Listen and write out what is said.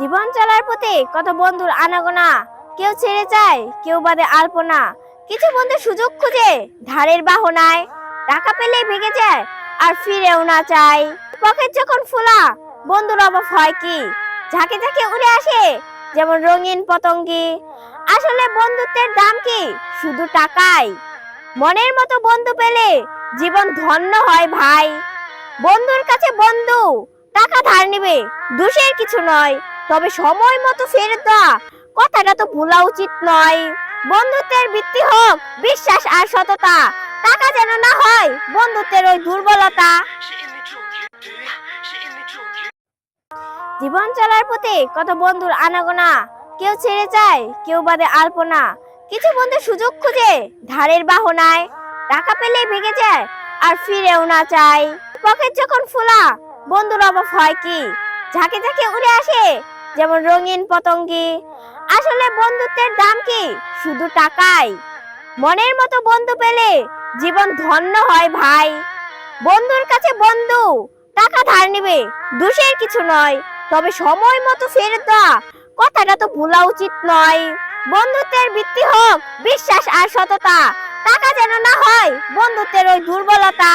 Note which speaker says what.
Speaker 1: জীবন চলার পথে কত বন্ধুর আনাগোনা। কেউ ছেড়ে যায়, কেউ বাদে আলপনা। কিছু বন্ধু সুযোগ খুঁজে ধারের বাহনায়। টাকা পেলেই ভেঙে যায় আর ফিরেও না চায়। পকেট যখন ফোলা, বন্ধুর অভাব হয় কি? ঝাঁকে ঝাঁকে উড়ে আসে যেমন রঙিন পতঙ্গি। আসলে বন্ধুত্বের দাম কি? শুধু টাকাই। মনের মতো বন্ধু পেলে জীবন ধন্য হয় ভাই। বন্ধুর কাছে বন্ধু, টাকা ধার নিবে, দোষের কিছু নয়। তবে সময় মতো ফেরত দেওয়া কথাটা তো ভোলা উচিত নয়। বন্ধুত্বের ভিত্তি হোক, বিশ্বাস আর সততা, টাকা যেন না হয় বন্ধুত্বের ওই দুর্বলতা। জীবন চলার পথে কত বন্ধুর আনাগোনা, কেউ ছেড়ে যায়, কেউ বাদে আলপনা। কিছু বন্ধু সুযোগ খুঁজে ধারের বাহনায়, টাকা পেলে ভেঙে যায় আর ফিরেও না চায়। পকেট যখন ফোলা, বন্ধুর অভাব হয় কি? ঝাঁকে ঝাঁকে উড়ে আসে যেমন রঙিন পতঙ্গি। আসলে বন্ধুত্বের দাম কি? শুধু টাকাই। মনের মতো বন্ধু পেলে জীবন ধন্য হয় ভাই। বন্ধুর কাছে বন্ধু, টাকা ধার নিবে, দোষের কিছু নয়। তবে সময় মতো ফেরত দেওয়া কথাটা তো ভোলা উচিত নয়। বন্ধুত্বের ভিত্তি হোক, বিশ্বাস আর সততা। টাকা যেন না হয়, বন্ধুত্বের ওই দুর্বলতা।